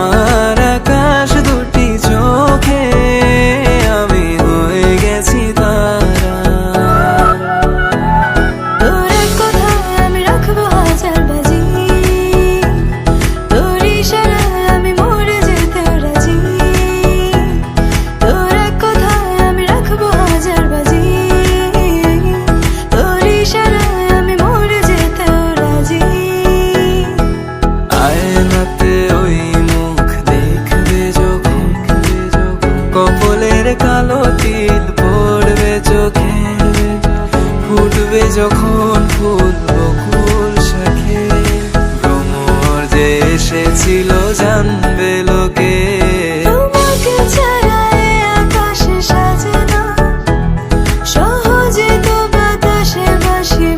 mı? কালো তিল পড়বে চোখে, ফুটবে যখন ফুল বকুল শাখে। ভ্রমর যে এসেছিল জানবে লোকে। সহজে তো বাতাসে ভাসে